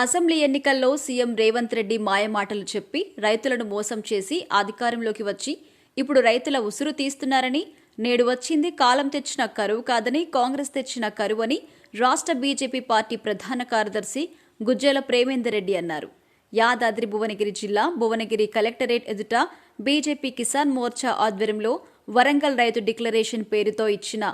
Assembly ఎన్నికల్లో CM Revanth Reddy మాయమాటలు చెప్పి రైతులను మోసం చేసి అధికారంలోకి వచ్చి ఇప్పుడు రైతుల ఉసురు తీస్తున్నారని నేడు వచ్చింది కాలం తెచ్చిన కరువు కాదని కాంగ్రెస్ తెచ్చిన కరువు అని రాష్ట్ర బీజేపీ పార్టీ ప్రధాన కార్యదర్శి గుజ్జల ప్రేమేందర్ రెడ్డి అన్నారు. యాదాద్రి భువనగిరి జిల్లా భువనగిరి కలెక్టరేట్ ఎదుట బీజేపీ కిసాన్ మోర్చా ఆధ్వర్యంలో వరంగల్ రైతు డిక్లరేషన్ పేరుతో ఇచ్చిన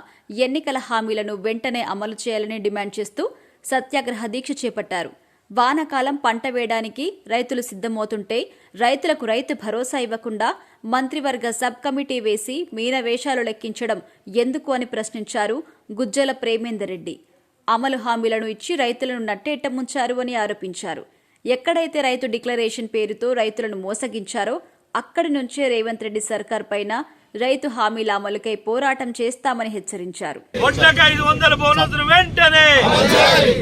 ఎన్నికల హామీలను వెంటనే అమలు చేయాలని డిమాండ్ చేస్తూ సత్యాగ్రహ దీక్ష చేపట్టారు. వానాకాలం పంట వేయడానికి రైతులు సిద్ధమవుతుంటే రైతులకు రైతు భరోసా ఇవ్వకుండా మంత్రివర్గ సబ్ కమిటీ వేసి మీన వేషాలు లెక్కించడం ఎందుకు అని ప్రశ్నించారు గుజ్జల ప్రేమేందర్ రెడ్డి. అమలు హామీలను ఇచ్చి రైతులను నట్టేట ముంచారు అని ఆరోపించారు. ఎక్కడైతే రైతు డిక్లరేషన్ పేరుతో రైతులను మోసగించారో అక్కడి నుంచే రేవంత్ రెడ్డి సర్కార్ పైన రైతు హామీల అమలుకై పోరాటం చేస్తామని హెచ్చరించారు. వెంటనే!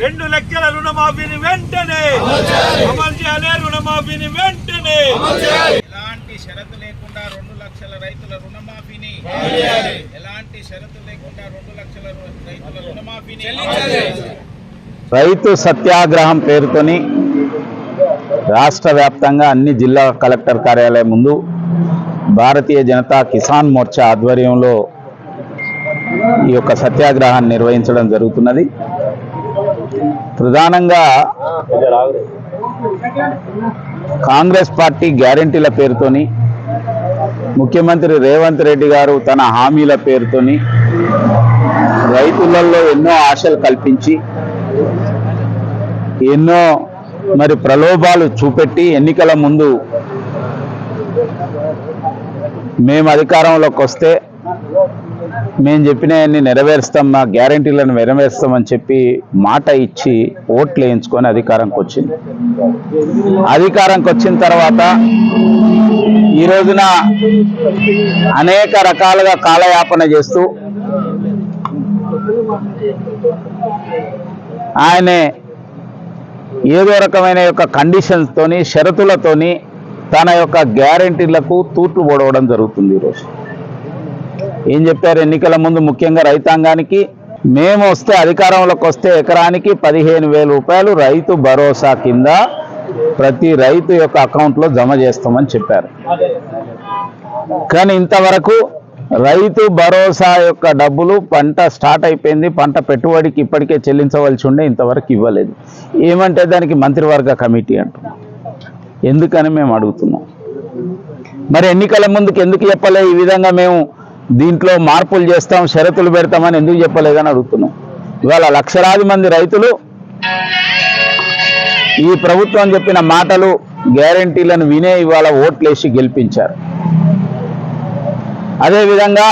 రెండు లెక్కల రుణమాఫీని వెంటనే! అమలు చేయాలి రుణమాఫీని వెంటనే! ఎలాంటి షరతు లేకుండా రెండు లక్షల రైతుల రుణమాఫీని ఎలాంటి షరతు లేకుండా రెండు లక్షల రు- రైతుల రుణమాఫీని రైతు సత్యాగ్రహం పేరుతోని రాష్ట్ర వ్యాప్తంగా అన్ని జిల్లా కలెక్టర్ కార్యాలయం ముందు భారతీయ జనతా కిసాన్ మోర్చా ఆధ్వర్యంలో ఈ యొక్క సత్యాగ్రహాన్ని నిర్వహించడం జరుగుతున్నది. ప్రధానంగా కాంగ్రెస్ పార్టీ గ్యారంటీల పేరుతోని ముఖ్యమంత్రి రేవంత్ రెడ్డి గారు తన హామీల పేరుతోని రైతులలో ఎన్నో ఆశలు కల్పించి ఎన్నో మరి ప్రలోభాలు చూపెట్టి ఎన్నికల ముందు మేము అధికారంలోకి వస్తే మేము చెప్పినవన్నీ నెరవేరుస్తాం మా గ్యారంటీలను నెరవేరుస్తామని చెప్పి మాట ఇచ్చి ఓట్లు వేయించుకొని అధికారంకి వచ్చింది. అధికారంకి వచ్చిన తర్వాత ఈ రోజున అనేక రకాలుగా కాలయాపన చేస్తూ ఆయనే ఏదో రకమైన యొక్క కండిషన్స్ తోని షరతులతోని తన యొక్క గ్యారంటీలకు తూట్లు పొడవడం జరుగుతుంది ఈరోజు. ఏం చెప్పారు? ఎన్నికల ముందు ముఖ్యంగా రైతాంగానికి మేము వస్తే అధికారంలోకి వస్తే ఎకరానికి పదిహేను వేల రూపాయలు రైతు భరోసా కింద ప్రతి రైతు యొక్క అకౌంట్లో జమ చేస్తామని చెప్పారు. కానీ ఇంతవరకు రైతు భరోసా యొక్క డబ్బులు పంట స్టార్ట్ అయిపోయింది పంట పెట్టుబడికి ఇప్పటికే చెల్లించవలసి ఉండే ఇంతవరకు ఇవ్వలేదు. ఏమంటే దానికి మంత్రివర్గ కమిటీ అంటున్నారు. ఎందుకని మేము అడుగుతున్నాం. మరి ఎన్నికల ముందుకు ఎందుకు చెప్పలే? ఈ విధంగా మేము దీంట్లో మార్పులు చేస్తాం షరతులు పెడతామని ఎందుకు చెప్పలేదని అడుగుతున్నాం. ఇవాళ లక్షలాది మంది రైతులు ఈ ప్రభుత్వం చెప్పిన మాటలు గ్యారంటీలను వినే ఇవాళ ఓట్లేసి గెలిపించారు. అదేవిధంగా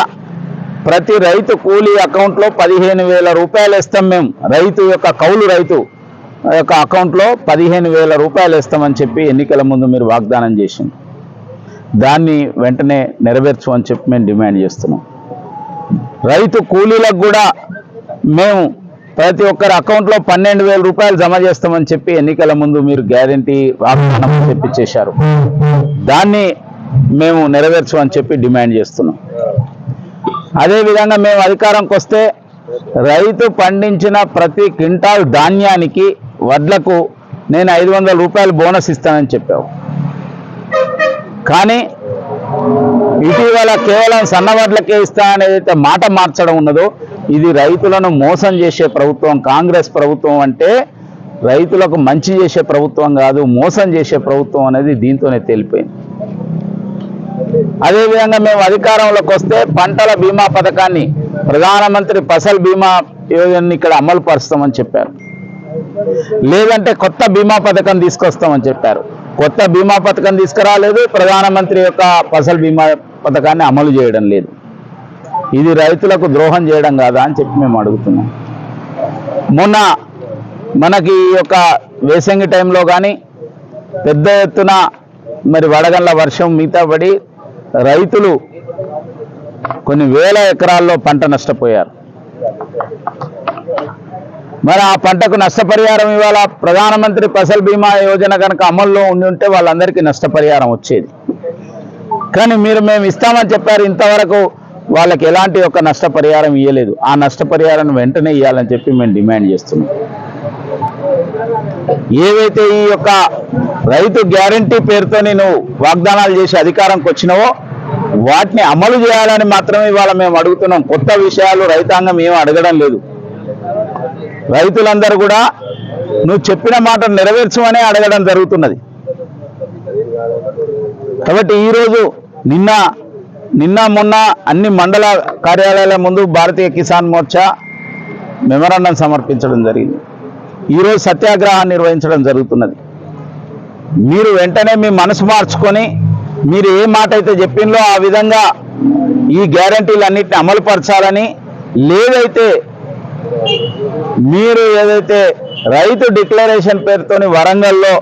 ప్రతి రైతు కూలీ అకౌంట్లో పదిహేను వేల రూపాయలు ఇస్తాం మేము. రైతు యొక్క కౌలు రైతు. యొక్క అకౌంట్లో పదిహేను వేల రూపాయలు ఇస్తామని చెప్పి ఎన్నికల ముందు మీరు వాగ్దానం చేసింది దాన్ని వెంటనే నెరవేర్చమని చెప్పి మేము డిమాండ్ చేస్తున్నాం. రైతు కూలీలకు కూడా మేము ప్రతి ఒక్కరి అకౌంట్లో పన్నెండు వేల రూపాయలు జమ చేస్తామని చెప్పి ఎన్నికల ముందు మీరు గ్యారంటీ వాగ్దానం చెప్పించేశారు దాన్ని మేము నెరవేర్చమని చెప్పి డిమాండ్ చేస్తున్నాం. అదేవిధంగా మేము అధికారంకి వస్తే రైతు పండించిన ప్రతి క్వింటాల్ ధాన్యానికి వడ్లకు నేను ఐదు వందల రూపాయలు బోనస్ ఇస్తానని చెప్పావు. కానీ ఇటీవల కేవలం సన్నవడ్లకే ఇస్తా అనేది మాట మార్చడం ఉన్నదో ఇది రైతులను మోసం చేసే ప్రభుత్వం కాంగ్రెస్ ప్రభుత్వం అంటే రైతులకు మంచి చేసే ప్రభుత్వం కాదు మోసం చేసే ప్రభుత్వం అనేది దీంతోనే తేలిపోయింది. అదేవిధంగా మేము అధికారంలోకి వస్తే పంటల బీమా పథకాన్ని ప్రధానమంత్రి ఫసల్ బీమా యోజనని ఇక్కడ అమలు పరుస్తామని చెప్పారు. లేదంటే కొత్త బీమా పథకం తీసుకొస్తామని చెప్పారు. కొత్త బీమా పథకం తీసుకురాలేదు ప్రధానమంత్రి యొక్క ఫసల్ బీమా పథకాన్ని అమలు చేయడం లేదు. ఇది రైతులకు ద్రోహం చేయడం కాదా అని చెప్పి మేము అడుగుతున్నాం. మొన్న మనకి ఈ యొక్క వేసంగి టైంలో కానీ పెద్ద ఎత్తున మరి వడగండ్ల వర్షం మిగతా పడి రైతులు కొన్ని వేల ఎకరాల్లో పంట నష్టపోయారు. మరి ఆ పంటకు నష్టపరిహారం ఇవాళ ప్రధానమంత్రి ఫసల్ బీమా యోజన కనుక అమల్లో ఉండి ఉంటే వాళ్ళందరికీ నష్టపరిహారం వచ్చేది. కానీ మీరు మేము ఇస్తామని చెప్పారు ఇంతవరకు వాళ్ళకి ఎలాంటి ఒక నష్టపరిహారం ఇవ్వలేదు ఆ నష్టపరిహారం వెంటనే ఇవ్వాలని చెప్పి మేము డిమాండ్ చేస్తున్నాం. ఏవైతే ఈ యొక్క రైతు గ్యారంటీ పేరుతో నేను వాగ్దానాలు చేసి అధికారంకి వచ్చినావో వాటిని అమలు చేయాలని మాత్రమే ఇవాళ మేము అడుగుతున్నాం. కొత్త విషయాలు రైతాంగం ఏం అడగడం లేదు. రైతులందరూ కూడా నువ్వు చెప్పిన మాట నెరవేర్చమనే అడగడం జరుగుతున్నది. కాబట్టి ఈరోజు నిన్న నిన్న మొన్న అన్ని మండల కార్యాలయాల ముందు భారతీయ కిసాన్ మోర్చా మెమరాండం సమర్పించడం జరిగింది. ఈరోజు సత్యాగ్రహాన్ని నిర్వహించడం జరుగుతున్నది. మీరు వెంటనే మీ మనసు మార్చుకొని మీరు ఏ మాట అయితే చెప్పిందో ఆ విధంగా ఈ గ్యారంటీలన్నింటిని అమలుపరచాలని లేదైతే మీరు ఏదైతే రైతు డిక్లరేషన్ పేరుతోని వరంగల్లో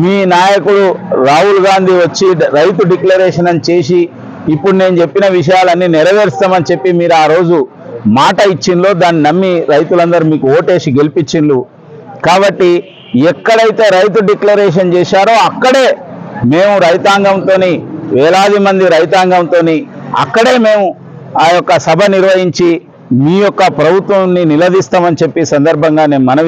మీ నాయకుడు రాహుల్ గాంధీ వచ్చి రైతు డిక్లరేషన్ అని చేసి ఇప్పుడు నేను చెప్పిన విషయాలన్నీ నెరవేరుస్తామని చెప్పి మీరు ఆ రోజు మాట ఇచ్చిండ్లో దాన్ని నమ్మి రైతులందరూ మీకు ఓటేసి గెలిపించిండ్రు. కాబట్టి ఎక్కడైతే రైతు డిక్లరేషన్ చేశారో అక్కడే మేము రైతాంగంతో వేలాది మంది రైతాంగంతో అక్కడే మేము ఆ యొక్క సభ నిర్వహించి మీ యొక్క ప్రభుత్వాన్ని నిలదీస్తామని చెప్పి సందర్భంగా నేను మనవి